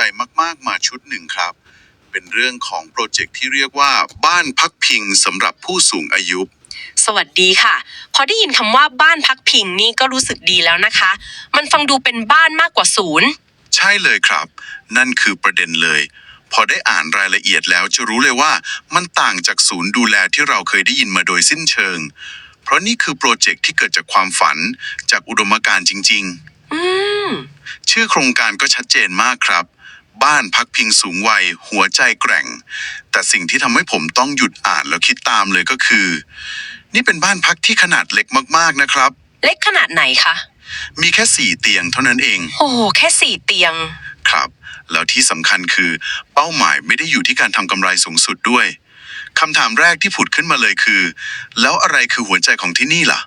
ใจมากๆมาชุดหนึ่งครับ เป็นเรื่องของโปรเจกต์ที่เรียกว่าบ้านพักพิงสำหรับผู้สูงอายุ สวัสดีค่ะ พอได้ยินคำว่าบ้านพักพิงนี่ก็รู้สึกดีแล้วนะคะ มันฟังดูเป็นบ้านมากกว่าศูนย์ ใช่เลยครับ นั่นคือประเด็นเลย พอได้อ่านรายละเอียดแล้วจะรู้เลยว่ามันต่างจากศูนย์ดูแลที่เราเคยได้ยินมาโดยสิ้นเชิง เพราะนี่คือโปรเจกต์ที่เกิดจากความฝันจากอุดมการณ์จริงอืมๆชื่อโครงการก็ชัดเจนมากครับ บ้านพักพิงสูงวัย หัวใจแกร่ง แต่สิ่งที่ทำให้ผมต้องหยุดอ่านแล้วคิดตามเลยก็คือ นี่เป็นบ้านพักที่ขนาดเล็กมากๆนะครับ เล็กขนาดไหนคะ มีแค่สี่เตียงเท่านั้นเองโอ้โหแค่สี่เตียง ครับ แล้วที่สำคัญคือเป้าหมายไม่ได้อยู่ที่การทำกำไรสูงสุดด้วยคำถามแรกที่ผุดขึ้นมาเลยคือ แล้วอะไรคือหัวใจของที่นี่ล่ะ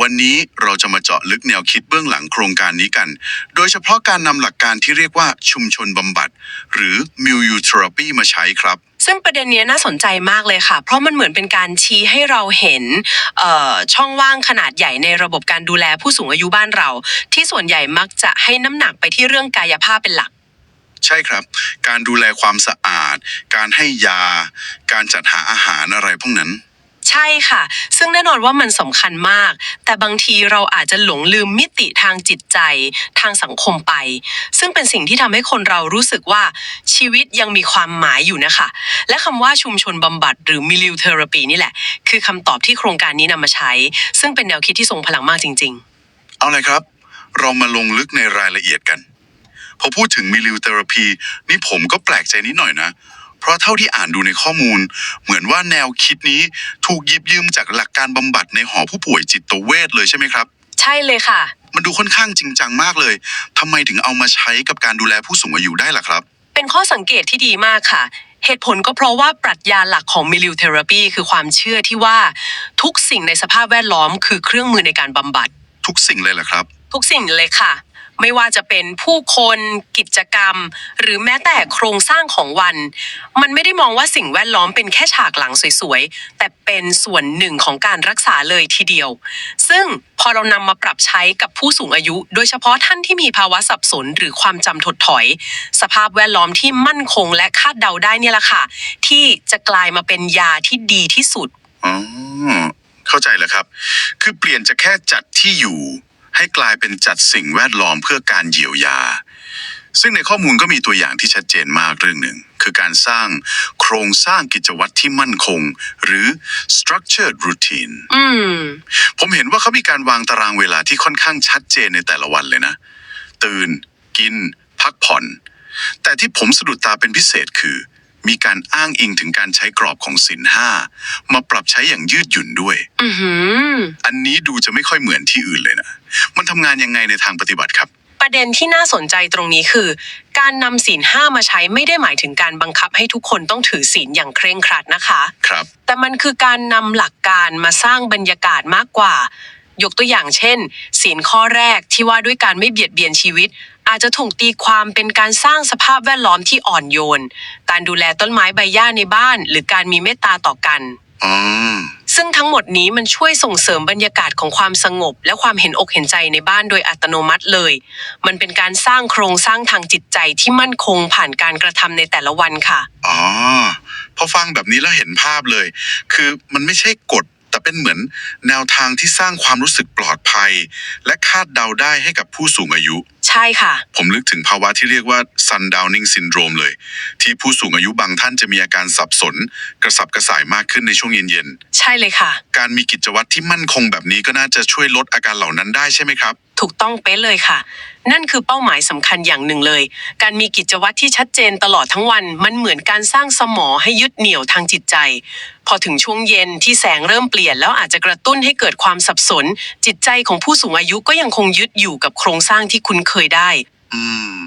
วันนี้เราจะมาเจาะลึกแนวคิดเบื้องหลังโครงการนี้กัน โดยเฉพาะการนำหลักการที่เรียกว่าชุมชนบำบัด หรือ milieu therapy มาใช้ครับ ซึ่งประเด็นเนี้ยน่าสนใจมากเลยค่ะ เพราะมันเหมือนเป็นการชี้ให้เราเห็นเอ่อช่องว่างขนาดใหญ่ในระบบการดูแลผู้สูงอายุบ้านเรา ที่ส่วนใหญ่มักจะให้น้ำหนักไปที่เรื่องกายภาพเป็นหลักใช่ครับ การดูแลความสะอาด การให้ยา การจัดหาอาหารอะไรพวกนั้น ใช่ค่ะ ซึ่งแน่นอนว่ามันสำคัญมาก แต่บางทีเราอาจจะหลงลืมมิติทางจิตใจ ทางสังคมไป ซึ่งเป็นสิ่งที่ทำให้คนเรารู้สึกว่าชีวิตยังมีความหมายอยู่นะคะ และคำว่าชุมชนบำบัดหรือ milieu therapy นี่แหละ คือคำตอบที่โครงการนี้นำมาใช้ ซึ่งเป็นแนวคิดที่ทรงพลังมากจริง เอาเลยครับ เรามาลงลึกในรายละเอียดกัน พอพูดถึงมิลิวเทอราพีนี่ผมก็แปลกใจนิดหน่อยนะ เพราะเท่าที่อ่านดูในข้อมูล เหมือนว่าแนวคิดนี้ถูกหยิบยืมจากหลักการบำบัดในหอผู้ป่วยจิตเวชเลยใช่ไหมครับๆใช่เลยค่ะ มันดูค่อนข้างจริงจังมากเลยทำไมถึงเอามาใช้กับการดูแลผู้สูงอายุได้ล่ะครับ เป็นข้อสังเกตที่ดีมากค่ะ เหตุผลก็เพราะว่าปรัชญาหลักของ milieu therapy คือความเชื่อที่ว่าทุกสิ่งในสภาพแวดล้อม คือเครื่องมือในการบำบัด ทุกสิ่งเลยล่ะครับ ทุกสิ่งเลยค่ะ ไม่ว่าจะเป็นผู้คนกิจกรรม หรือแม้แต่โครงสร้างของวัน มันไม่ได้มองว่าสิ่งแวดล้อมเป็นแค่ฉากหลังสวยๆ แต่เป็นส่วนหนึ่งของการรักษาเลยทีเดียว ซึ่งพอเรานำมาปรับใช้กับผู้สูงอายุ โดยเฉพาะท่านที่มีภาวะสับสนหรือความจำถดถอย สภาพแวดล้อมที่มั่นคงและคาดเดาได้เนี่ยแหละค่ะ ที่จะกลายมาเป็นยาที่ดีที่สุดอ๋อเข้าใจแล้วครับ คือเปลี่ยนจากแค่จัดที่อยู่ ให้กลายเป็นจัดสิ่งแวดล้อมเพื่อการเยียวยา ซึ่งในข้อมูลก็มีตัวอย่างที่ชัดเจนมากเรื่องหนึ่ง คือการสร้างโครงสร้างกิจวัตรที่มั่นคง หรือ structured routine อืม ผมเห็นว่าเขามีการวางตารางเวลาที่ค่อนข้างชัดเจนในแต่ละวันเลยนะ ตื่น กิน พักผ่อน แต่ที่ผมสะดุดตาเป็นพิเศษคือ มีการอ้างอิงถึงการใช้กรอบของสินห้ามาปรับใช้อย่างยืดหยุ่นด้วย อือหือ อันนี้ดูจะไม่ค่อยเหมือนที่อื่นเลยนะ มันทำงานยังไงในทางปฏิบัติครับ ประเด็นที่น่าสนใจตรงนี้คือ การนำศีลห้ามาใช้ไม่ได้หมายถึงการบังคับให้ทุกคนต้องถือศีลอย่างเคร่งครัดนะคะ ครับ แต่มันคือการนำหลักการมาสร้างบรรยากาศมากกว่า ยกตัวอย่างเช่น ศีลข้อแรกที่ว่าด้วยการไม่เบียดเบียนชีวิต อาจจะถูกตีความเป็นการสร้างสภาพแวดล้อมที่อ่อนโยน การดูแลต้นไม้ใบหญ้าในบ้าน หรือการมีเมตตาต่อกันอ๋อซึ่งทั้งหมดนี้มันช่วยส่งเสริมบรรยากาศของความสงบ และความเห็นอกเห็นใจในบ้านโดยอัตโนมัติเลย มันเป็นการสร้างโครงสร้างทางจิตใจที่มั่นคงผ่านการกระทำในแต่ละวันค่ะ อ๋อพอฟังแบบนี้แล้วเห็นภาพเลย คือมันไม่ใช่กฎ แต่เป็นเหมือนแนวทางที่สร้างความรู้สึกปลอดภัย และคาดเดาได้ให้กับผู้สูงอายุ ใช่ค่ะ ผมนึกถึงภาวะที่เรียกว่า sundowning syndrome เลย ที่ผู้สูงอายุบางท่านจะมีอาการสับสน กระสับกระส่ายมากขึ้นในช่วงเย็นใช่เลยค่ะ ๆ การมีกิจวัตรที่มั่นคงแบบนี้ก็น่าจะช่วยลดอาการเหล่านั้นได้ใช่ไหมครับ ถูกต้องเป๊ะเลยค่ะนั่นคือเป้าหมายสำคัญอย่างหนึ่งเลย การมีกิจวัตรที่ชัดเจนตลอดทั้งวัน มันเหมือนการสร้างสมอให้ยึดเหนี่ยวทางจิตใจ พอถึงช่วงเย็นที่แสงเริ่มเปลี่ยนแล้วอาจจะกระตุ้นให้เกิดความสับสน จิตใจของผู้สูงอายุก็ยังคงยึดอยู่กับโครงสร้างที่คุ้นเคยได้ อืม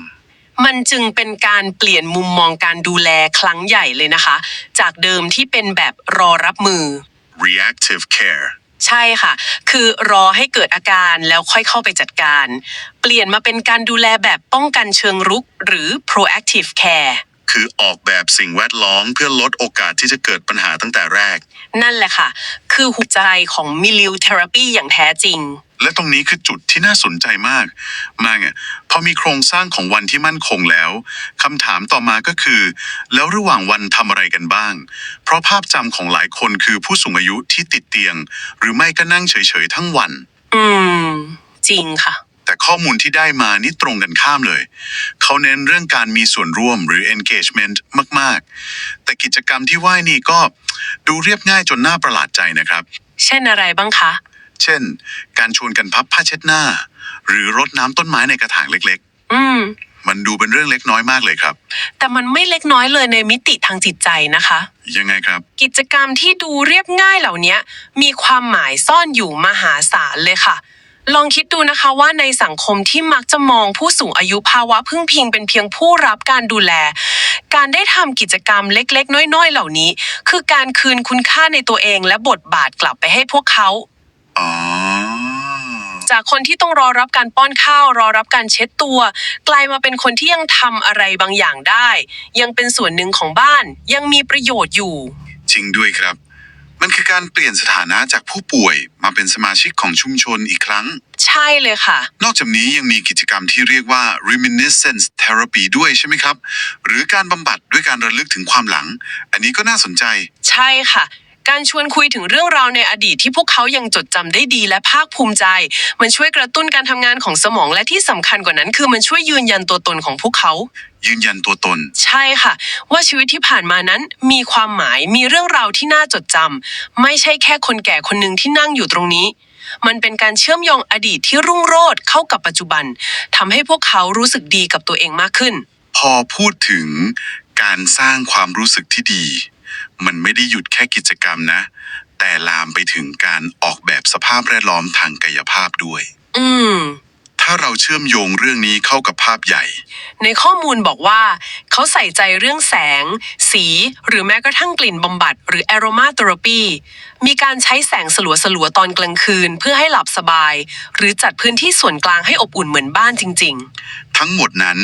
มันจึงเป็นการเปลี่ยนมุมมองการดูแลครั้งใหญ่เลยนะคะ จากเดิมที่เป็นแบบรอรับมือ reactive care ใช่ค่ะ คือรอให้เกิดอาการแล้วค่อยเข้าไปจัดการ เปลี่ยนมาเป็นการดูแลแบบป้องกันเชิงรุกหรือ proactive care คือออกแบบสิ่งแวดล้อมเพื่อลดโอกาสที่จะเกิดปัญหาตั้งแต่แรก นั่นแหละค่ะ คือหัวใจของมิลิวเทอราปีอย่างแท้จริง และตรงนี้คือจุดที่น่าสนใจมาก มากอะพอมีโครงสร้างของวันที่มั่นคงแล้วคำถามต่อมาก็คือ แล้วระหว่างวันทำอะไรกันบ้าง เพราะภาพจำของหลายคนคือผู้สูงอายุที่ติดเตียง หรือไม่ก็นั่งเฉยๆทั้งวัน อืม จริงค่ะ แต่ข้อมูลที่ได้มานี่ตรงกันข้ามเลย เขาเน้นเรื่องการมีส่วนร่วมหรือ engagement มาก ๆ แต่กิจกรรมที่ว่านี่ก็ดูเรียบง่ายจนน่าประหลาดใจนะครับ เช่นอะไรบ้างคะ เช่น การชวนกันพับผ้าเช็ดหน้า หรือรดน้ำต้นไม้ในกระถางเล็ก อืม ๆ มันดูเป็นเรื่องเล็กน้อยมากเลยครับ แต่มันไม่เล็กน้อยเลยในมิติทางจิตใจนะคะ ยังไงครับ กิจกรรมที่ดูเรียบง่ายเหล่านี้มีความหมายซ่อนอยู่มหาศาลเลยค่ะ ลองคิดดูนะคะว่าในสังคมที่มักจะมองผู้สูงอายุภาวะพึ่งพิงเป็นเพียงผู้รับการดูแล การได้ทำกิจกรรมเล็กๆ น้อย ๆ เหล่านี้ คือการคืนคุณค่าในตัวเองและบทบาทกลับไปให้พวกเขา อ๋อ จากคนที่ต้องรอรับการป้อนข้าวรอรับการเช็ดตัว กลายมาเป็นคนที่ยังทำอะไรบางอย่างได้ ยังเป็นส่วนหนึ่งของบ้านยังมีประโยชน์อยู่ จริงด้วยครับ มันคือการเปลี่ยนสถานะจากผู้ป่วยมาเป็นสมาชิกของชุมชนอีกครั้ง ใช่เลยค่ะ นอกจากนี้ยังมีกิจกรรมที่เรียกว่า reminiscence therapy ด้วยใช่ไหมครับ หรือการบำบัดด้วยการระลึกถึงความหลัง อันนี้ก็น่าสนใจ ใช่ค่ะ การชวนคุยถึงเรื่องราวในอดีตที่พวกเขายังจดจำได้ดีและภาคภูมิใจ มันช่วยกระตุ้นการทำงานของสมองและที่สำคัญกว่านั้น คือมันช่วยยืนยันตัวตนของพวกเขา ยืนยันตัวตน ใช่ค่ะ ว่าชีวิตที่ผ่านมานั้นมีความหมายมีเรื่องราวที่น่าจดจำไม่ใช่แค่คนแก่คนหนึ่งที่นั่งอยู่ตรงนี้มันเป็นการเชื่อมโยงอดีตที่รุ่งโรจน์เข้ากับปัจจุบันทำให้พวกเขารู้สึกดีกับตัวเองมากขึ้น พอพูดถึงการสร้างความรู้สึกที่ดี มันไม่ได้หยุดแค่กิจกรรมนะ แต่ลามไปถึงการออกแบบสภาพแวดล้อมทางกายภาพด้วย อืม ถ้าเราเชื่อมโยงเรื่องนี้เข้ากับภาพใหญ่ ในข้อมูลบอกว่า เขาใส่ใจเรื่องแสง สี หรือแม้กระทั่งกลิ่นบำบัด หรือ aroma therapy มีการใช้แสงสลัวสลัวๆตอนกลางคืน เพื่อให้หลับสบาย หรือจัดพื้นที่ส่วนกลางให้อบอุ่นเหมือนบ้านจริง ทั้งหมดนั้น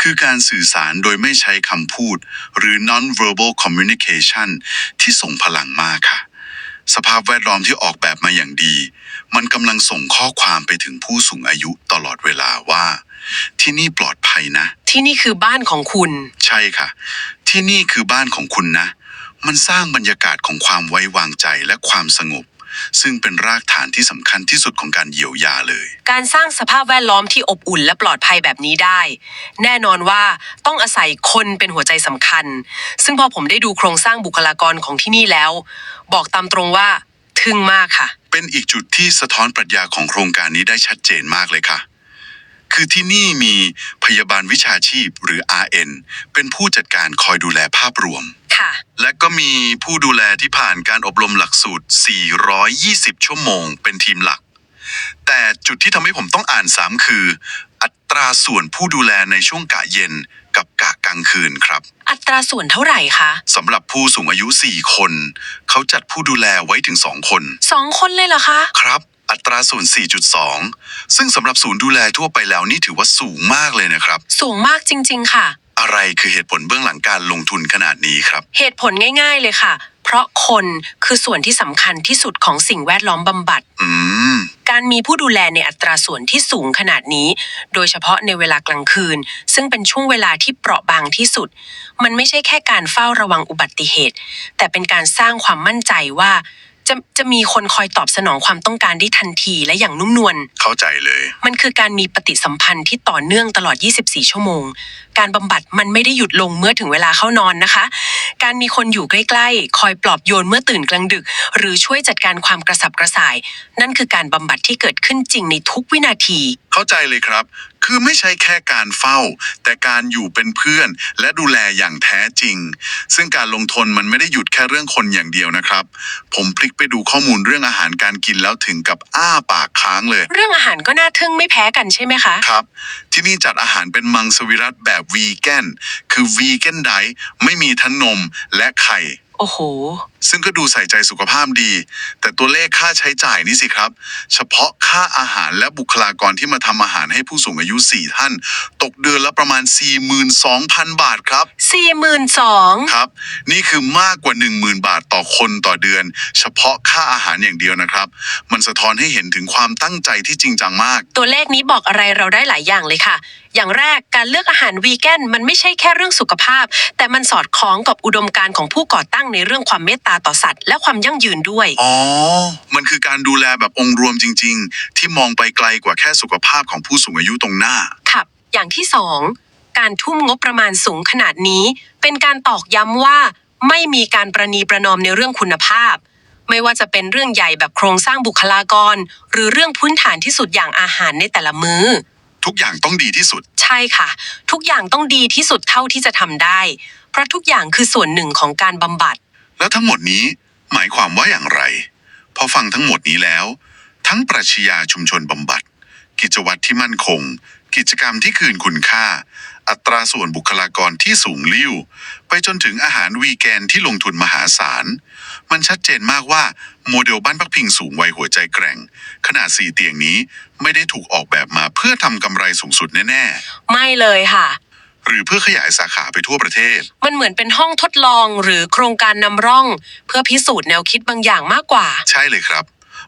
คือการสื่อสารโดยไม่ใช้คำพูด หรือ non-verbal communication ที่ส่งพลังมากค่ะ สภาพแวดล้อมที่ออกแบบมาอย่างดี มันกำลังส่งข้อความไปถึงผู้สูงอายุตลอดเวลาว่า ที่นี่ปลอดภัยนะๆที่นี่คือบ้านของคุณ ใช่ค่ะ ที่นี่คือบ้านของคุณนะ มันสร้างบรรยากาศของความไว้วางใจและความสงบ ซึ่งเป็นรากฐานที่สำคัญที่สุดของการเยียวยาเลย การสร้างสภาพแวดล้อมที่อบอุ่นและปลอดภัยแบบนี้ได้ แน่นอนว่าต้องอาศัยคนเป็นหัวใจสำคัญ ซึ่งพอผมได้ดูโครงสร้างบุคลากรของที่นี่แล้ว บอกตามตรงว่าทึ่งมากค่ะ เป็นอีกจุดที่สะท้อนปรัชญาของโครงการนี้ได้ชัดเจนมากเลยค่ะ คือที่นี่มีพยาบาลวิชาชีพหรือ RN เป็นผู้จัดการคอยดูแลภาพรวม ค่ะ และก็มีผู้ดูแลที่ผ่านการอบรมหลักสูตร 420 ชั่วโมงเป็นทีมหลัก แต่จุดที่ทำให้ผมต้องอ่านซ้ำคือ อัตราส่วนผู้ดูแลในช่วงกะเย็นกับกะกลางคืนครับ อัตราส่วนเท่าไหร่คะสำหรับผู้สูงอายุ 4 คน เขาจัดผู้ดูแลไว้ถึง 2 คน สองคนเลยเหรอคะ ครับ อัตราส่วน 4.2 ซึ่งสำหรับศูนย์ดูแลทั่วไปแล้วนี่ถือว่าสูงมากเลยนะครับ สูงมากจริง ๆ ค่ะ อะไรคือเหตุผลเบื้องหลังการลงทุนขนาดนี้ครับ เหตุผลง่าย ๆเลยค่ะ เพราะคนคือส่วนที่สำคัญที่สุดของสิ่งแวดล้อมบำบัด อืม การมีผู้ดูแลในอัตราส่วนที่สูงขนาดนี้ โดยเฉพาะในเวลากลางคืน ซึ่งเป็นช่วงเวลาที่เปราะบางที่สุด มันไม่ใช่แค่การเฝ้าระวังอุบัติเหตุ แต่เป็นการสร้างความมั่นใจว่า จะจะมีคนคอยตอบสนองความต้องการได้ทันทีและอย่างนุ่มนวล เข้าใจเลย มันคือการมีปฏิสัมพันธ์ที่ต่อเนื่องตลอด 24 ชั่วโมง การบำบัดมันไม่ได้หยุดลงเมื่อถึงเวลาเข้านอนนะคะ การมีคนอยู่ใกล้ๆ คอยปลอบโยนเมื่อตื่นกลางดึก หรือช่วยจัดการความกระสับกระส่าย นั่นคือการบำบัดที่เกิดขึ้นจริงในทุกวินาที เข้าใจเลยครับ คือไม่ใช่แค่การเฝ้า แต่การอยู่เป็นเพื่อน และดูแลอย่างแท้จริง ซึ่งการลงทุนมันไม่ได้หยุดแค่เรื่องคนอย่างเดียวนะครับ ผมพลิกไปดูข้อมูลเรื่องอาหารการกินแล้วถึงกับอ้าปากค้างเลย เรื่องอาหารก็น่าทึ่งไม่แพ้กันใช่ไหมคะ ครับ ที่นี่จัดอาหารเป็นมังสวิรัตแบบวีแกน คือวีแกนไดไม่มีทั้งนมและไข่ โอ้โห ซึ่งก็ดูใส่ใจสุขภาพดี แต่ตัวเลขค่าใช้จ่ายนี่สิครับ เฉพาะค่าอาหารและบุคลากรที่มาทำอาหารให้ผู้สูงอายุ 4 ท่าน ตกเดือนละประมาณ 42,000 บาทครับ สี่หมื่นสองครับ นี่คือมากกว่า 10,000 บาทต่อคนต่อเดือน เฉพาะค่าอาหารอย่างเดียวนะครับ มันสะท้อนให้เห็นถึงความตั้งใจที่จริงจังมาก ตัวเลขนี้บอกอะไรเราได้หลายอย่างเลยค่ะ อย่างแรกการเลือกอาหารวีแกนมันไม่ใช่แค่เรื่องสุขภาพ แต่มันสอดคล้องกับอุดมการณ์ของผู้ก่อตั้งในเรื่องความเมตตาต่อสัตว์ และความยั่งยืนด้วย อ๋อ มันคือการดูแลแบบองค์รวมจริง ๆ ที่มองไปไกลกว่าแค่สุขภาพของผู้สูงอายุตรงหน้า ครับ อย่างที่สอง การทุ่มงบประมาณสูงขนาดนี้ เป็นการตอกย้ำว่า ไม่มีการประนีประนอมในเรื่องคุณภาพ ไม่ว่าจะเป็นเรื่องใหญ่แบบโครงสร้างบุคลากร หรือเรื่องพื้นฐานที่สุดอย่างอาหารในแต่ละมือ้อ ทุกอย่างต้องดีที่สุด ใช่ค่ะ ทุกอย่างต้องดีที่สุดเท่าที่จะทำได้ เพราะทุกอย่างคือส่วนหนึ่งของการบำบัด แล้วทั้งหมดนี้หมายความว่าอย่างไร พอฟังทั้งหมดนี้แล้ว ทั้งปรัชญาชุมชนบำบัด กิจวัตรที่มั่นคง กิจกรรมที่คืนคุณค่า อัตราส่วนบุคลากรที่สูงลิ่ว ไปจนถึงอาหารวีแกนที่ลงทุนมหาศาล มันชัดเจนมากว่าโมเดลบ้านพักพิงสูงวัยหัวใจแกร่ง ขนาดสี่เตียงนี้ไม่ได้ถูกออกแบบมาเพื่อทำกำไรสูงสุดแน่ไม่เลยค่ะ ๆ หรือเพื่อขยายสาขาไปทั่วประเทศ มันเหมือนเป็นห้องทดลองหรือโครงการนำร่อง เพื่อพิสูจน์แนวคิดบางอย่างมากกว่า ใช่เลยครับ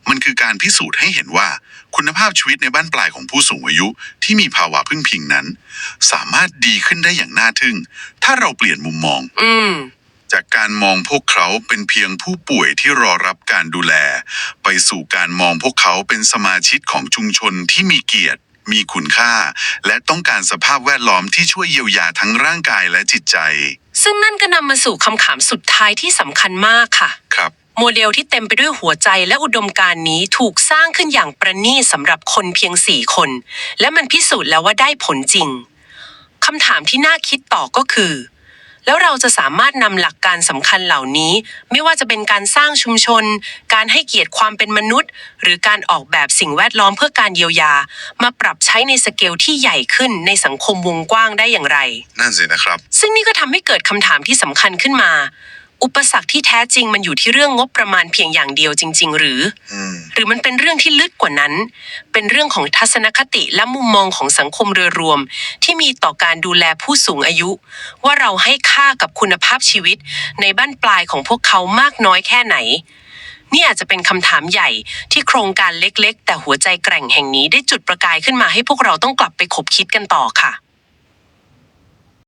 มันคือการพิสูจน์ให้เห็นว่า คุณภาพชีวิตในบ้านปลายของผู้สูงอายุที่มีภาวะพึ่งพิงนั้น สามารถดีขึ้นได้อย่างน่าทึ่ง ถ้าเราเปลี่ยนมุมมอง อืม จากการมองพวกเขาเป็นเพียงผู้ป่วยที่รอรับการดูแล ไปสู่การมองพวกเขาเป็นสมาชิกของชุมชนที่มีเกียรติ มีคุณค่า และต้องการสภาพแวดล้อมที่ช่วยเยียวยาทั้งร่างกายและจิตใจซึ่งนั่นก็นำมาสู่คำถามสุดท้ายที่สำคัญมากค่ะ ครับ โมเดลที่เต็มไปด้วยหัวใจและอุดมการณ์นี้ถูกสร้างขึ้นอย่างประณีตสำหรับคนเพียงสี่คน และมันพิสูจน์แล้วว่าได้ผลจริงคำถามที่น่าคิดต่อก็คือ แล้วเราจะสามารถนำหลักการสำคัญเหล่านี้ ไม่ว่าจะเป็นการสร้างชุมชน การให้เกียรติความเป็นมนุษย์ หรือการออกแบบสิ่งแวดล้อมเพื่อการเยียวยา มาปรับใช้ในสเกลที่ใหญ่ขึ้นในสังคมวงกว้างได้อย่างไร นั่นสินะครับ ซึ่งนี่ก็ทำให้เกิดคำถามที่สำคัญขึ้นมา อุปสรรคที่แท้จริงมันอยู่ที่เรื่องงบประมาณเพียงอย่างเดียวจริง ๆ หรือ อืม หรือมันเป็นเรื่องที่ลึกกว่านั้น เป็นเรื่องของทัศนคติและมุมมองของสังคมโดยรวม ที่มีต่อการดูแลผู้สูงอายุ ว่าเราให้ค่ากับคุณภาพชีวิต ในบ้านปลายของพวกเขามากน้อยแค่ไหน นี่อาจจะเป็นคำถามใหญ่ที่โครงการเล็กๆ แต่หัวใจแกร่งแห่งนี้ได้จุดประกายขึ้นมาให้พวกเราต้องกลับไปคบคิดกันต่อค่ะ